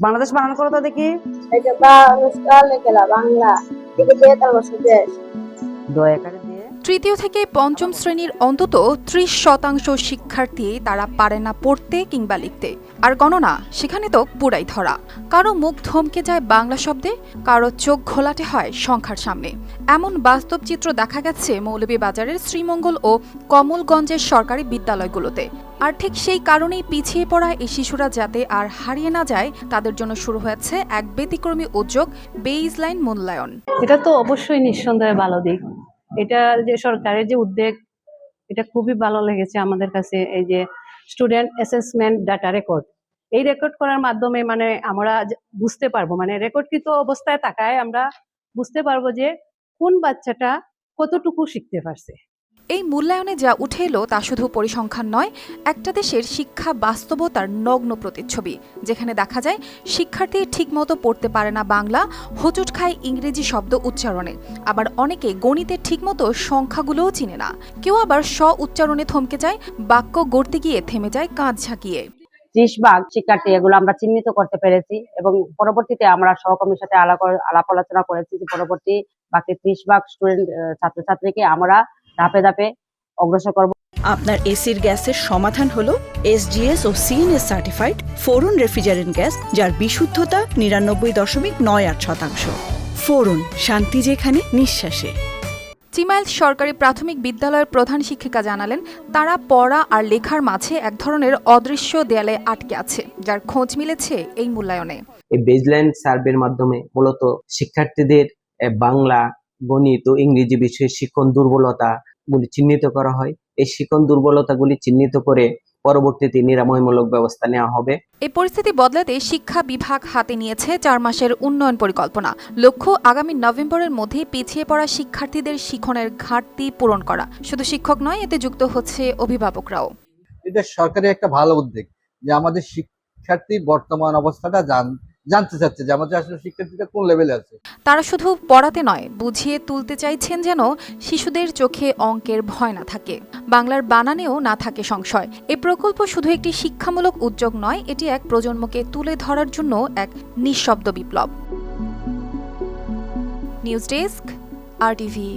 বাংলাদেশ বানান করো তো দেখি। এই লেখেলা বাংলা থেকে দিয়ে তার দেশ। দয়া করে তৃতীয় থেকে পঞ্চম শ্রেণির অন্তত ত্রিশ শতাংশ শিক্ষার্থী তারা পারে না পড়তে কিংবা লিখতে। আর গণনা, সেখানে তো পুরাই ধরা। কারও মুখ থমকে যায় বাংলা শব্দে, কারও চোখ ঘোলাটে হয় সংখ্যার সামনে। এমন বাস্তব চিত্র দেখা গেছে মৌলভীবাজারের শ্রীমঙ্গল ও কমলগঞ্জের সরকারি বিদ্যালয়গুলোতে। আর ঠিক সেই কারণেই পিছিয়ে পড়া এই শিশুরা যাতে আর হারিয়ে না যায়, তাদের জন্য শুরু হয়েছে এক ব্যতিক্রমী উদ্যোগ বেইজলাইন মূল্যায়ন। এটা তো অবশ্যই নিঃসন্দেহে ভালো দিক। এটা যে সরকারের যে উদ্যোগ এটা খুবই ভালো লেগেছে আমাদের কাছে, এই যে স্টুডেন্ট অ্যাসেসমেন্ট ডাটা রেকর্ড এই রেকর্ড করার মাধ্যমে মানে আমরা বুঝতে পারব মানে রেকর্ডকৃত অবস্থায় থাকায় আমরা বুঝতে পারব যে কোন বাচ্চাটা কতটুকু শিখতে পারছে। এই মূল্যায়নে যা উঠে এলো তা শুধু পরিসংখ্যান নয়, একটা দেশের শিক্ষা বাস্তবতার নগ্ন প্রতিচ্ছবি, যেখানে দেখা যায় শিক্ষার্থী ঠিকমতো পড়তে পারে না বাংলা, হোঁচট খায় ইংরেজি শব্দ উচ্চারণে। আবার অনেকে গণিতে ঠিকমতো সংখ্যাগুলোও চিনে না। কেউ আবার স্ব উচ্চারণে থমকে যায়, বাক্য গড়তে গিয়ে থেমে যায় কাঁধ ঝাঁকিয়ে। ত্রিশ ভাগ শিক্ষার্থী, এগুলো আমরা চিহ্নিত করতে পেরেছি এবং পরবর্তীতে আমরা সহকর্মীর সাথে আলাপ আলোচনা করেছি যে পরবর্তী বাকি ত্রিশ ভাগ স্টুডেন্ট ছাত্রছাত্রীকে আমরা ধাপে ধাপে অগ্রসর করব। আপনার এসির গ্যাসের সমাধান হলো এসজিএস ও CNS certified freon refrigerant gas যার বিশুদ্ধতা নিরানব্বই দশমিক নয় আট শতাংশ। ফোরন শান্তি যেখানে নিঃশ্বাসে। চিমাইল সরকারি প্রাথমিক বিদ্যালয়ের প্রধান শিক্ষিকা জানালেন তারা পড়া আর লেখার মাঝে এক ধরনের অদৃশ্য দেয়ালে আটকে আছে যার খোঁজ মিলেছে এই মূল্যায়নে। এই বেজলাইন সার্ভের মাধ্যমে মূলত শিক্ষার্থীদের বাংলা গণিত ও ইংরেজি বিষয়ে শিক্ষণ দুর্বলতা গুলি চিহ্নিত করা হয়। এই শিক্ষণ দুর্বলতাগুলি চিহ্নিত করে পরবর্তীতে নিরাময়মূলক ব্যবস্থা নেওয়া হবে। এই পরিস্থিতি বদলাতে শিক্ষা বিভাগ হাতে নিয়েছে চার মাসের উন্নয়ন পরিকল্পনা। লক্ষ্য আগামী নভেম্বরের মধ্যে পিছিয়ে পড়া শিক্ষার্থীদের শিক্ষণের ঘাটতি পূরণ করা। শুধু শিক্ষক নয় এতে যুক্ত হচ্ছে অভিভাবকরাও। এটা সরকারের একটা ভালো উদ্যোগ যে আমাদের শিক্ষার্থী বর্তমান অবস্থাটা জান জানতে চাচ্ছে যে আমাদের আসলে শিক্ষার্থীটা কোন লেভেলে আছে। তারা শুধু পড়াতে নয়, বুঝিয়ে তুলতে চাইছেন যেন শিশুদের চোখে অঙ্কের ভয় না থাকে। বাংলার বানানেও না থাকে সংশয়। এই প্রকল্প শুধু একটি শিক্ষামূলক উদ্যোগ নয়, এটি এক প্রজন্মকে তুলে ধরার জন্য এক নিঃশব্দ বিপ্লব। নিউজ ডেস্ক আর টিভি